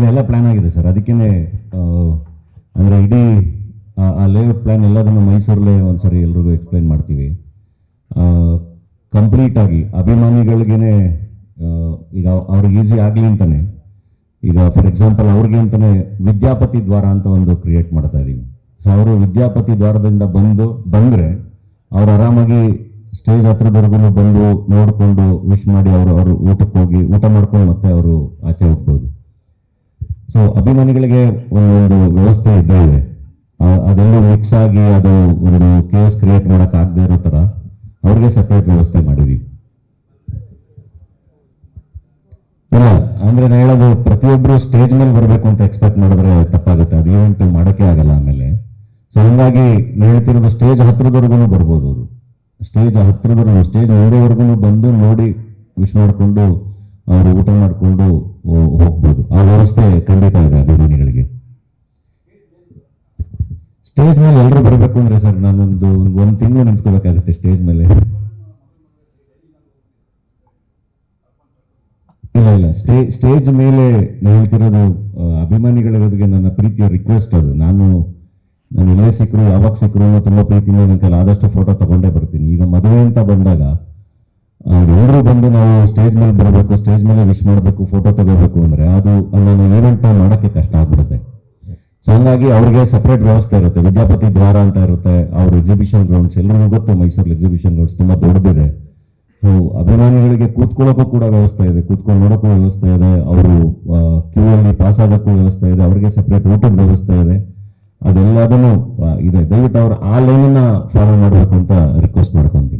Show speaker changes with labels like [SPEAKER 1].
[SPEAKER 1] ಇಲ್ಲ ಎಲ್ಲ ಪ್ಲ್ಯಾನ್ ಆಗಿದೆ ಸರ್. ಅದಕ್ಕೇನೆ ಅಂದರೆ ಇಡೀ ಆ- ಲೇಔಟ್ ಪ್ಲ್ಯಾನ್ ಎಲ್ಲದನ್ನು ಮೈಸೂರಲ್ಲೇ ಒಂದ್ಸರಿ ಎಲ್ರಿಗೂ ಎಕ್ಸ್ಪ್ಲೈನ್ ಮಾಡ್ತೀವಿ. ಕಂಪ್ಲೀಟಾಗಿ ಅಭಿಮಾನಿಗಳಿಗೇನೆ ಆ, ಈಗ ಅವ್ರಿಗೆ ಈಸಿ ಆಗಲಿ ಅಂತಾನೆ ಈಗ ಫಾರ್ ಎಕ್ಸಾಂಪಲ್ ಅವ್ರಿಗೆ ಅಂತಲೇ ವಿದ್ಯಾಪತಿ ದ್ವಾರ ಅಂತ ಒಂದು ಕ್ರಿಯೇಟ್ ಮಾಡ್ತಾ ಇದ್ದೀವಿ ಸೊ ಅವರು ವಿದ್ಯಾಪತಿ ದ್ವಾರದಿಂದ ಬಂದು ಬಂದರೆ ಅವ್ರು ಆರಾಮಾಗಿ ಸ್ಟೇಜ್ ಹತ್ರದವರೆಗೂ ಬಂದು ನೋಡಿಕೊಂಡು ವಿಶ್ ಮಾಡಿ ಅವರು ಅವರು ಊಟಕ್ಕೆ ಹೋಗಿ ಊಟ ಮಾಡ್ಕೊಂಡು ಮತ್ತೆ ಅವರು ಆಚೆ ಹೋಗ್ಬೋದು. ಸೊ ಅಭಿಮಾನಿಗಳಿಗೆ ಒಂದು ವ್ಯವಸ್ಥೆ ಇದ್ದೇ ಇದೆ ಅದೆಲ್ಲೂ ಮಿಕ್ಸ್ ಆಗಿ ಅದು ಒಂದು ಕೇಸ್ ಕ್ರಿಯೇಟ್ ಮಾಡಕ್ ಆಗದೆ ಇರೋ ಥರ ಅವ್ರಿಗೆ ಸಪ್ರೇಟ್ ವ್ಯವಸ್ಥೆ ಮಾಡಿದೀವಿ. ಇಲ್ಲ, ಅಂದ್ರೆ ನಾನು ಹೇಳೋದು ಪ್ರತಿಯೊಬ್ರು ಸ್ಟೇಜ್ ಮೇಲೆ ಬರಬೇಕು ಅಂತ ಎಕ್ಸ್ಪೆಕ್ಟ್ ಮಾಡಿದ್ರೆ ತಪ್ಪಾಗುತ್ತೆ. ಅದು ಈವೆಂಟ್ ಮಾಡೋಕ್ಕೆ ಆಗಲ್ಲ ಆಮೇಲೆ. ಸೊ ಹಂಗಾಗಿ ಹೇಳ್ತಿರೋದು ಸ್ಟೇಜ್ ಹತ್ತಿರದವರೆಗೂ ಬರ್ಬೋದು ಅವರು. ಸ್ಟೇಜ್ ಹತ್ರದವರೆಗೂ ಸ್ಟೇಜ್ ನೋಡೋವರೆಗೂ ಬಂದು ನೋಡಿ ವಿಶ್ ಮಾಡಿಕೊಂಡು ಅವರು ಊಟ ಮಾಡಿಕೊಂಡು ಹೋಗ್ಬೋದು. ಆ ವ್ಯವಸ್ಥೆ ಖಂಡಿತ ಇದೆ ಅಭಿಮಾನಿಗಳಿಗೆ. ಸ್ಟೇಜ್ ಮೇಲೆ ಎಲ್ಲರೂ ಬರಬೇಕು ಅಂದ್ರೆ ಸರ್ ನಾನೊಂದು ಒಂದು ತಿಂಗಳು ನಿಂತ್ಕೋಬೇಕಾಗುತ್ತೆ ಸ್ಟೇಜ್ ಮೇಲೆ. ಇಲ್ಲ ಇಲ್ಲ. ಸ್ಟೇ ಸ್ಟೇಜ್ ಮೇಲೆ ಹೇಳ್ತಿರೋದು ಆ, ಅಭಿಮಾನಿಗಳಿಗೆ ನನ್ನ ಪ್ರೀತಿಯ ರಿಕ್ವೆಸ್ಟ್ ಅದು. ನಾನು ನಾನು ಎಲ್ಲೇ ಸಿಕ್ಕರು ಯಾವಾಗ ಸಿಕ್ಕರು ತುಂಬ ಪ್ರೀತಿಯಿಂದ ನನ್ನ ಆದಷ್ಟು ಫೋಟೋ ತಗೊಂಡೇ ಬರ್ತೀನಿ. ಈಗ ಮದುವೆ ಅಂತ ಬಂದಾಗ ಎಲ್ಲರೂ ಬಂದು ನಾವು ಸ್ಟೇಜ್ ಮೇಲೆ ಬರಬೇಕು ಸ್ಟೇಜ್ ಮೇಲೆ ವಿಶ್ ಮಾಡಬೇಕು ಫೋಟೋ ತಗೋಬೇಕು ಅಂದರೆ ಅದು ಅಲ್ಲೊಂದು ಈವೆಂಟ್ ಮಾಡೋಕ್ಕೆ ಕಷ್ಟ ಆಗ್ಬಿಡುತ್ತೆ. ಸೊ ಹಂಗಾಗಿ ಅವ್ರಿಗೆ ಸಪ್ರೇಟ್ ವ್ಯವಸ್ಥೆ ಇರುತ್ತೆ. ವಿದ್ಯಾಪತಿ ದ್ವಾರ ಅಂತ ಇರುತ್ತೆ, ಅವ್ರ ಎಕ್ಸಿಬಿಷನ್ ಗ್ರೌಂಡ್ಸ್ ಎಲ್ಲರಿಗೂ ಗೊತ್ತು ಮೈಸೂರಲ್ಲಿ ಎಕ್ಸಿಬಿಷನ್ ಗ್ರೌಂಡ್ಸ್ ತುಂಬ ದೊಡ್ಡದಿದೆ. ಸೊ ಅಭಿಮಾನಿಗಳಿಗೆ ಕೂತ್ಕೊಳ್ಳೋಕ್ಕೂ ಕೂಡ ವ್ಯವಸ್ಥೆ ಇದೆ, ಕೂತ್ಕೊಂಡು ನೋಡೋಕ್ಕೂ ವ್ಯವಸ್ಥೆ ಇದೆ, ಅವರು ಕ್ಯೂ ಅಲ್ಲಿ ಪಾಸ್ ಆಗೋಕ್ಕೂ ವ್ಯವಸ್ಥೆ ಇದೆ, ಅವರಿಗೆ ಸಪ್ರೇಟ್ ಊಟದ ವ್ಯವಸ್ಥೆ ಇದೆ. ಅದೆಲ್ಲದನ್ನು ಇದೆ. ದಯವಿಟ್ಟು ಅವ್ರು ಆ ಲೈನನ್ನ ಫಾಲೋ ಮಾಡಬೇಕು ಅಂತ ರಿಕ್ವೆಸ್ಟ್ ಮಾಡ್ಕೊತೀನಿ.